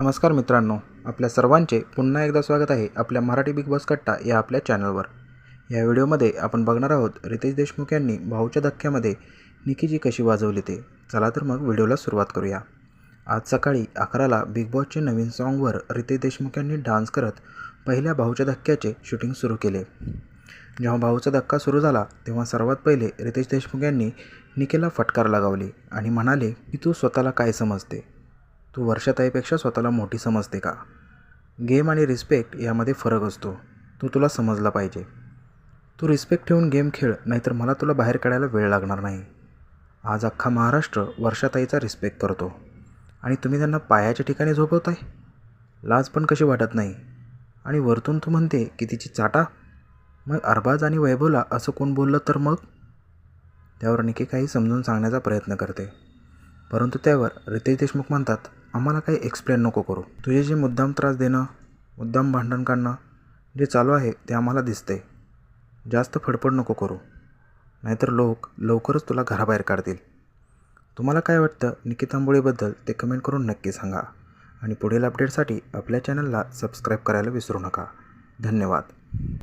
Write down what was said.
नमस्कार मित्रांनो आपल्या सर्वांचे पुन्हा एकदा स्वागत आहे आपल्या मराठी बिग बॉस कट्टा या आपल्या चॅनलवर. या व्हिडिओमध्ये आपण बघणार आहोत रितेश देशमुख यांनी भाऊच्या धक्क्यामध्ये निकीजी कशी वाजवली ते. चला तर मग व्हिडिओला सुरुवात करूया. आज सकाळी अकराला बिग बॉसचे नवीन सॉन्गवर रितेश देशमुख यांनी डान्स करत पहिल्या भाऊच्या धक्क्याचे शूटिंग सुरू केले. जेव्हा भाऊचा धक्का सुरू झाला तेव्हा सर्वात पहिले रितेश देशमुख यांनी निकेला फटकार लगावली आणि म्हणाले की तू स्वतःला काय समजते? तू वर्षाताईपेक्षा स्वतःला मोठी समजते का? गेम आणि रिस्पेक्ट यामध्ये फरक असतो. तू तुला समजला पाहिजे. तू रिस्पेक्ट ठेवून गेम खेळ नाहीतर मला तुला बाहेर काढायला वेळ लागणार नाही. आज अख्खा महाराष्ट्र वर्षाताईचा रिस्पेक्ट करतो. आणि तुम्ही त्यांना पायाच्या ठिकाणी झोपवताय? लाज पण कशी वाटत नाही? आणि वरतून तू म्हणते की तिची चाटा? मग अरबाज आणि वैभवला असं कोण बोललं तर मग? त्यावर निके काही समजून सांगण्याचा प्रयत्न करते. परंतु त्यावर रितेश देशमुख म्हणतात आम्हाला काही एक्सप्लेन नको करू. तुझे जे मुद्दाम त्रास देणं मुद्दाम भांडण काढणं जे चालू आहे ते आम्हाला दिसते जास्त फडफड नको करू. नाहीतर लोक लवकरच तुला घराबाहेर काढतील. तुम्हाला काय वाटतं? निकितांबोळीबद्दल ते कमेंट करून नक्की सांगा. आणि पुढील अपडेटसाठी आपल्या चॅनलला सबस्क्राईब करायला विसरू नका. धन्यवाद.